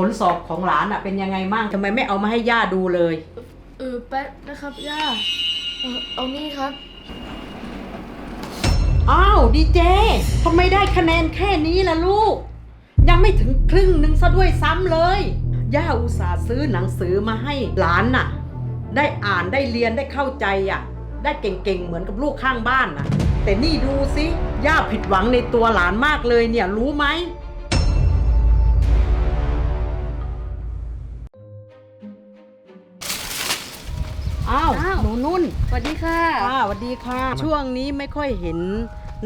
ผลสอบของหลานอะเป็นยังไงมั่งทำไมไม่เอามาให้ย่าดูเลย เออแป๊บนะครับย่าเออเอานี่ครับ อ้าวดีเจทำไมได้คะแนนแค่นี้ล่ะลูก ยังไม่ถึงครึ่งหนึ่งซะด้วยซ้ำเลย ย่าอุตส่าห์ซื้อหนังสือมาให้หลานน่ะ ได้อ่านได้เรียนได้เข้าใจอะ ได้เก่งๆ เหมือนกับลูกข้างบ้านน่ะ แต่นี่ดูสิย่าผิดหวังในตัวหลานมากเลยเนี่ยรู้ไหม นูนุ่นสวัสดีค่ะค่ะสวัสดีค่ะ ช่วงนี้ไม่ค่อยเห็น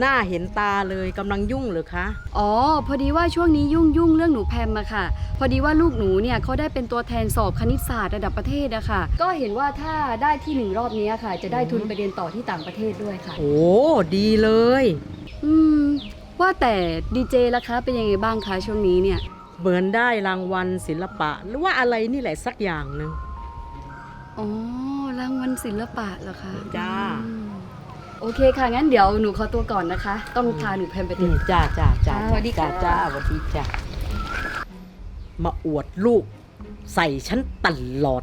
หน้าเห็นตาเลยกำลังยุ่งเหรือคะ อ๋อ พอดีว่าช่วงนี้ยุ่งยุ่งเรื่องหนูแพมอะค่ะ พอดีว่าลูกหนูเนี่ยเขาได้เป็นตัวแทนสอบคณิตศาสตร์ระดับประเทศอะค่ะ ก็เห็นว่าถ้าได้ที่หนึ่งรอบนี้ค่ะ จะได้ทุนไปเรียนต่อที่ต่างประเทศด้วยค่ะ โอ้ดีเลย อืม ว่าแต่ดีเจล่ะคะ เป็นยังไงบ้างคะช่วงนี้เนี่ย เหมือนได้รางวัลศิลปะ หรือว่าอะไรนี่แหละสักอย่างหนึ่งอ๋อ รางวัลศิลปะเหรอคะจ้า อืมโอเคค่ะ งั้นเดี๋ยวหนูขอตัวก่อนนะคะ ต้องพาหนูแพมไปอืติมจ้าจ้าจ้าอ่าสวัสดีจ้าค่ะ จ้าสวัสดีจ้ามาอวดลูก ใส่ฉันตลอด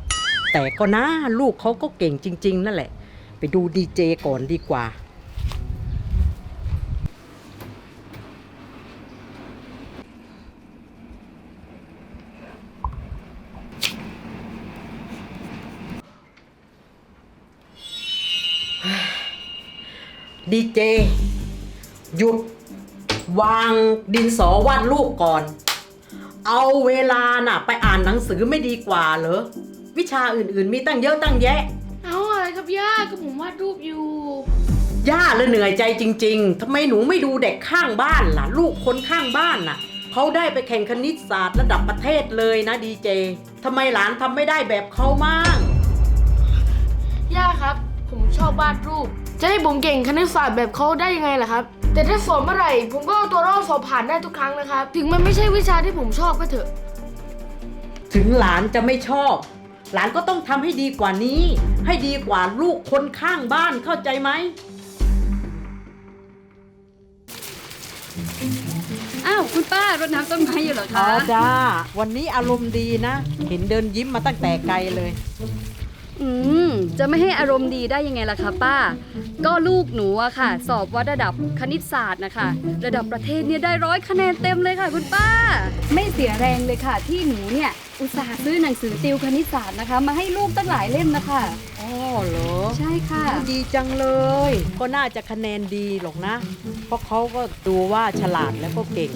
แต่ก็นะลูกเขาก็เก่งจริง ๆ นั่นแหละ ไปดูดีเจก่อนดีกว่า ดีเจ หยุด วางดินสอวาดรูปก่อน เอาเวลาน่ะ ไปอ่านหนังสือไม่ดีกว่าเหรอ วิชาอื่นๆ มีตั้งเยอะตั้งแยะ เอาอะไรครับย่าก็ผมวาดรูปอยู่ ย่าเลยเหนื่อยใจจริง ๆทำไมหนูไม่ดูเด็กข้างบ้านล่ะ ลูกคนข้างบ้านน่ะเขาได้ไปแข่งคณิตศาสตร์ระดับประเทศเลยนะดีเจทำไมหลานทำไม่ได้แบบเขามั่งย่าครับ ผมชอบวาดรูป จะให้ผมเก่งคณิตศาสตร์แบบเขาได้ยังไงล่ะครับ แต่ถ้าสอบเมื่อไหร่ ผมก็เอาตัวรอดสอบผ่านได้ทุกครั้งนะครับ ถึงมันไม่ใช่วิชาที่ผมชอบก็เถอะ ถึงหลานจะไม่ชอบ หลานก็ต้องทำให้ดีกว่านี้ ให้ดีกว่าลูกคนข้างบ้านเข้าใจไหม อ้าว คุณป้ารดน้ำต้นไม้อยู่เหรออ๋คะอจ้า วันนี้อารมณ์ดีนะ เห็นเดินยิ้มมาตั้งแต่ไกลเลย อืม จะไม่ให้อารมณ์ดีได้ยังไงล่ะคะป้า ก็ลูกหนูอะค่ะ สอบวัดระดับคณิตศาสตร์นะคะ ระดับประเทศเนี่ยได้ร้อยคะแนนเต็มเลยค่ะ คุณป้า ไม่เสียแรงเลยค่ะ ที่หนูเนี่ย อุตส่าห์ซื้อหนังสือติวคณิตศาสตร์นะคะ มาให้ลูกตั้งหลายเล่มนะคะ อ๋อเหรอ ใช่ค่ะ ดีจังเลย ก็น่าจะคะแนนดีหรอกนะ เพราะเขาก็ดูว่าฉลาดแล้วก็เก่ง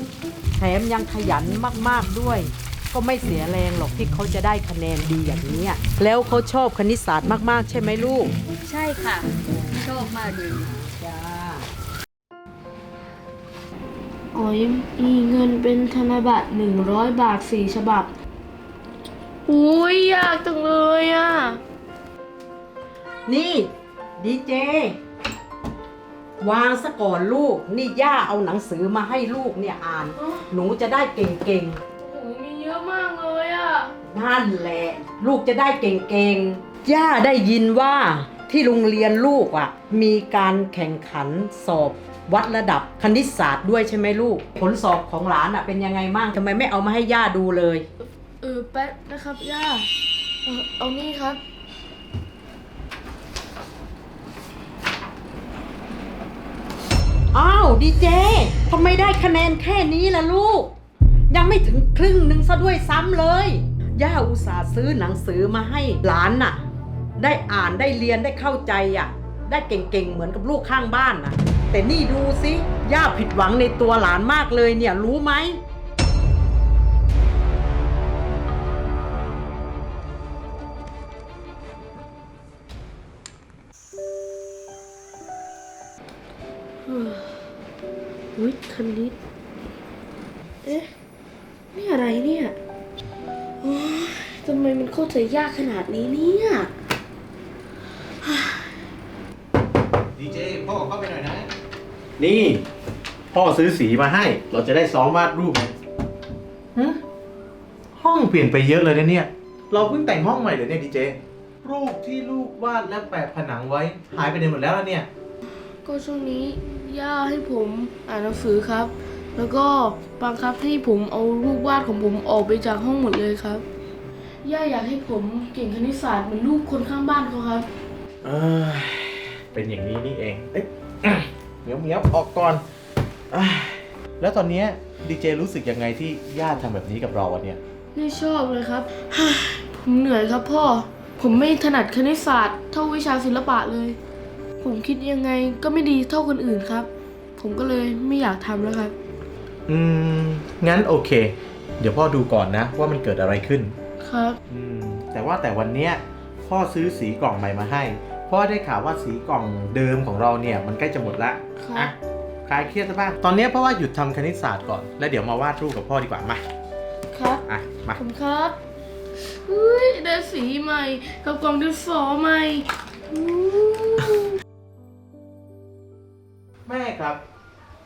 แถมยังขยันมากๆด้วย ก็ไม่เสียแรงหรอกที่เขาจะได้คะแนนดีอย่างนี้อะแล้วเขาชอบคณิตศาสตร์มากๆ ใช่ไหมลูก ใช่ค่ะ ชอบมากเลยจ้าอ๋อยมีเงินเป็นธนบัตร100 บาทสี่ฉบับ อุ้ยยากจังเลยอะ นี่ดีเจ วางซะก่อนลูก นี่ย่าเอาหนังสือมาให้ลูกเนี่ยอ่าน หนูจะได้เก่งๆ นั่นแหละ ลูกจะได้เก่งๆ ย่าได้ยินว่าที่โรงเรียนลูกอะ มีการแข่งขันสอบวัดระดับคณิตศาสตร์ด้วยใช่ไหมลูก ผลสอบของหลานอะเป็นยังไงมั่งทำไมไม่เอามาให้ย่าดูเลย เออแป๊บนะครับย่าเออเอานี่ครับ อ้าวดีเจทำไมได้คะแนนแค่นี้ล่ะลูก ยังไม่ถึงครึ่งหนึ่งซะด้วยซ้ำเลย ย่าอุตส่าห์ซื้อหนังสือมาให้หลานน่ะ ได้อ่านได้เรียนได้เข้าใจอะ ได้เก่งๆ เหมือนกับลูกข้างบ้านน่ะ แต่นี่ดูสิย่าผิดหวังในตัวหลานมากเลยเนี่ยรู้ไหมอุ้ยคณิตเอ๊ะ นี่อะไรเนี่ย ทำไมมันเข้าใจยากขนาดนี้เนี่ย ดีเจพ่อเข้าไปหน่อยนะ นี่ พ่อซื้อสีมาให้ เราจะได้ซ้อมวาดรูปไงฮะห้องเปลี่ยนไปเยอะเลยนะเนี่ย เราเพิ่งแต่งห้องใหม่เลยเนี่ยดีเจ รูปที่ลูกวาดและแปะผนังไว้ หายไปไหนหมดแล้วล่ะเนี่ย ก็ช่วงนี้ย่าให้ผมอ่านหนังสือครับ แแล้วก็บังคับให้ผมเอารูปวาดของผมออกไปจากห้องหมดเลยครับ ย่าอยากให้ผมเก่งคณิตศาสตร์เหมือนลูกคนข้างบ้านเขาครับ เอ้ยเป็นอย่างนี้นี่เองเอ้ยเหมียวเหมียวออกก่อนอะแล้วตอนเนี้ยดีเจรู้สึกยังไงที่ญาติทำแบบนี้กับเราอะเนี่ย ไม่ชอบเลยครับ ผมเหนื่อยครับพ่อ ผมไม่ถนัดคณิตศาสตร์เท่าวิชาศิลปะเลย ผมคิดยังไงก็ไม่ดีเท่าคนอื่นครับ ผมก็เลยไม่อยากทำแล้วครับ อืม งั้นโอเค เดี๋ยวพ่อดูก่อนนะ ว่ามันเกิดอะไรขึ้น ครับ อืม แต่ว่าแต่วันเนี้ยพ่อซื้อสีกล่องใหม่มาให้ พ่อได้ข่าวว่าสีกล่องเดิมของเราเนี่ยมันใกล้จะหมดละครับ อะคลายเครียดซะบ้าง ตอนเนี้ยเพราะว่าหยุดทำคณิตศาสตร์ก่อน แล้วเดี๋ยวมาวาดรูปกับพ่อดีกว่า มา ครับ อะ มา ผมครับอุ้ยได้สีใหม่กับกล่องดินสอใหม่อู้แม่ครับ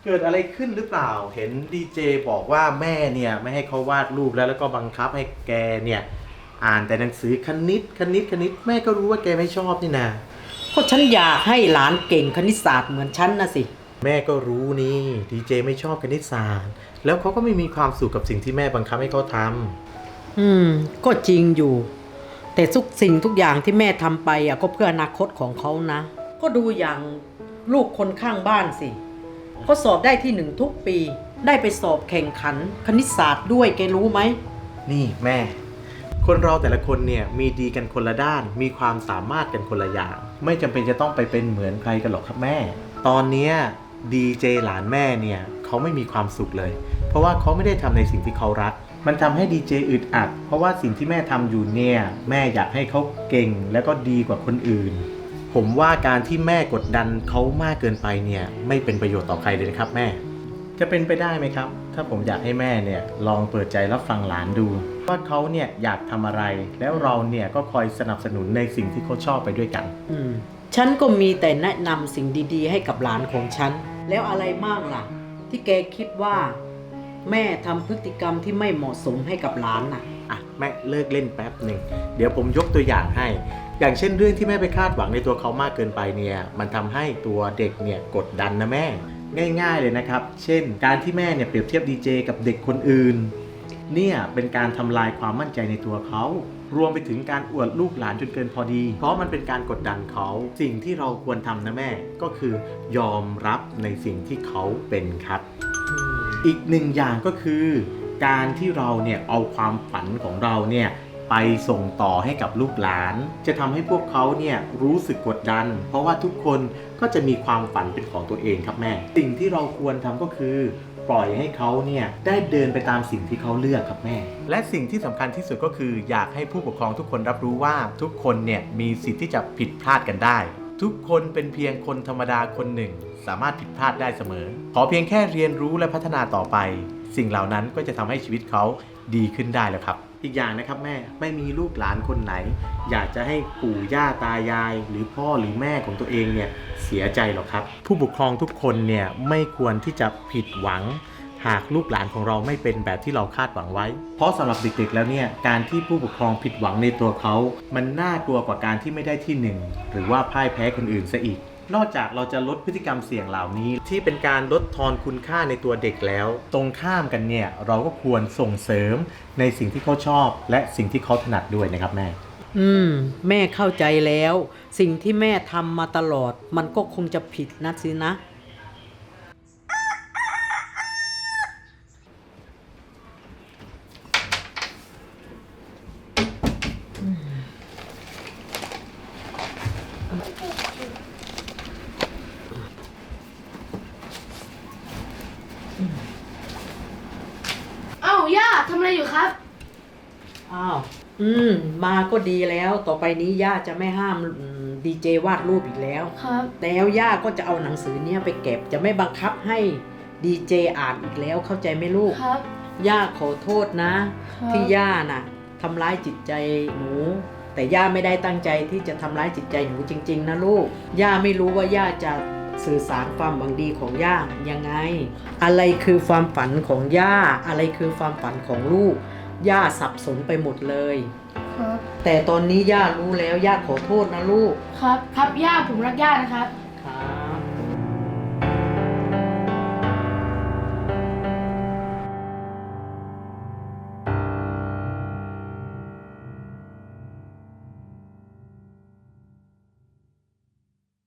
เกิดอะไรขึ้นหรือเปล่า เห็นดีเจบอกว่าแม่เนี่ยไม่ให้เขาวาดรูปแล้วแล้วก็บังคับให้แกเนี่ยอ่านแต่หนังสือคณิตคณิตคณิตแม่ก็รู้ว่าแกไม่ชอบนี่นาก็ฉันอยากให้หลานเก่งคณิตศาสตร์เหมือนฉันนะสิ แม่ก็รู้นี่ดีเจไม่ชอบคณิตศาสตร์ แล้วเขาก็ไม่มีความสุขกับสิ่งที่แม่บังคับให้เขาทำอืม ก็จริงอยู่ แต่ทุกสิ่งทุกอย่างที่แม่ทำไปอะก็เพื่ออนาคตของเขานะ ก็ดูอย่างลูกคนข้างบ้านสิ เขาสอบได้ที่หนึ่งทุกปี ได้ไปสอบแข่งขันคณิตศาสตร์ด้วยแกรู้ไหม นี่แม่ คนเราแต่ละคนเนี่ยมีดีกันคนละด้าน มีความสามารถกันคนละอย่าง ไม่จำเป็นจะต้องไปเป็นเหมือนใครกันหรอกครับแม่ ตอนเนี้ยดีเจหลานแม่เนี่ยเขาไม่มีความสุขเลย เพราะว่าเขาไม่ได้ทำในสิ่งที่เขารัก มันทำให้ดีเจอึดอัด เพราะว่าสิ่งที่แม่ทำอยู่เนี่ยแม่อยากให้เขาเก่งแล้วก็ดีกว่าคนอื่น ผมว่าการที่แม่กดดันเขามากเกินไปเนี่ยไม่เป็นประโยชน์ต่อใครเลยนะครับแม่ จะเป็นไปได้ไหมครับ ถ้าผมอยากให้แม่เนี่ยลองเปิดใจรับฟังหลานดู ว่าเขาเนี่ยอยากทำอะไร แล้วเราเนี่ยก็คอยสนับสนุนในสิ่งที่เขาชอบไปด้วยกัน อืมฉันก็มีแต่แนะนำสิ่งดีๆ ให้กับหลานของฉัน แล้วอะไรมากล่ะ ที่แกคิดว่า แม่ทำพฤติกรรมที่ไม่เหมาะสมให้กับหลานน่ะ อะแม่เลิกเล่นแป๊บหนึ่ง เดี๋ยวผมยกตัวอย่างให้ อย่างเช่นเรื่องที่แม่ไปคาดหวังในตัวเขามากเกินไปเนี่ยมันทำให้ตัวเด็กเนี่ยกดดันนะแม่ ง่าย ๆเลยนะครับ เช่น การที่แม่เนี่ยเปรียบเทียบดีเจกับเด็กคนอื่นเนี่ยเป็นการทำลายความมั่นใจในตัวเขารวมไปถึงการอวดลูกหลานจนเกินพอดี เพราะมันเป็นการกดดันเขา สิ่งที่เราควรทำนะแม่ ก็คือยอมรับในสิ่งที่เขาเป็นครับ อีกหนึ่งอย่างก็คือ การที่เราเนี่ยเอาความฝันของเราเนี่ย ไปส่งต่อให้กับลูกหลาน จะทำให้พวกเขาเนี่ยรู้สึกกดดัน เพราะว่าทุกคนก็จะมีความฝันเป็นของตัวเองครับแม่ สิ่งที่เราควรทำก็คือปล่อยให้เขาเนี่ยได้เดินไปตามสิ่งที่เขาเลือกครับแม่ และสิ่งที่สำคัญที่สุดก็คือ อยากให้ผู้ปกครองทุกคนรับรู้ว่าทุกคนเนี่ยมีสิทธิ์ที่จะผิดพลาดกันได้ ทุกคนเป็นเพียงคนธรรมดาคนหนึ่ง สามารถผิดพลาดได้เสมอ ขอเพียงแค่เรียนรู้และพัฒนาต่อไป สิ่งเหล่านั้นก็จะทำให้ชีวิตเขาดีขึ้นได้แล้วครับ อีกอย่างนะครับแม่ไม่มีลูกหลานคนไหน อยากจะให้ปู่ย่าตายาย หรือพ่อหรือแม่ของตัวเองเนี่ยเสียใจหรอกครับ ผู้ปกครองทุกคนเนี่ยไม่ควรที่จะผิดหวังหากลูกหลานของเราไม่เป็นแบบที่เราคาดหวังไว้ เพราะสำหรับเด็กๆ แล้วเนี่ย การที่ผู้ปกครองผิดหวังในตัวเขา มันน่ากลัวกว่าการที่ไม่ได้ที่หนึ่งหรือว่าพ่ายแพ้คนอื่นซะอีก นอกจากเราจะลดพฤติกรรมเสี่ยงเหล่านี้ ที่เป็นการลดทอนคุณค่าในตัวเด็กแล้ว ตรงข้ามกันเนี่ยเราก็ควรส่งเสริมในสิ่งที่เขาชอบ และสิ่งที่เขาถนัดด้วยนะครับแม่ อืม แม่เข้าใจแล้ว สิ่งที่แม่ทำมาตลอด มันก็คงจะผิดนะสินะ เอ้าย่าทำอะไรอยู่ครับ อ้าว อืม มาก็ดีแล้ว ต่อไปนี้ย่าจะไม่ห้ามดีเจวาดรูปอีกแล้ว ครับ แล้วย่าก็จะเอาหนังสือเนี้ยไปเก็บ จะไม่บังคับให้ดีเจอ่านอีกแล้ว เข้าใจไหมลูก ครับ ย่าขอโทษนะ ครับ ที่ย่าน่ะทำร้ายจิตใจหนู แต่ย่าไม่ได้ตั้งใจที่จะทำร้ายจิตใจหนูจริง ๆ นะลูก ย่าไม่รู้ว่าย่าจะ สื่อสารความหวังดีของย่ายังไง อะไรคือความฝันของย่า อะไรคือความฝันของลูก ย่าสับสนไปหมดเลย ครับ แต่ตอนนี้ย่ารู้แล้วย่าขอโทษนะลูก ครับ ครับย่าผมรักย่านะครับ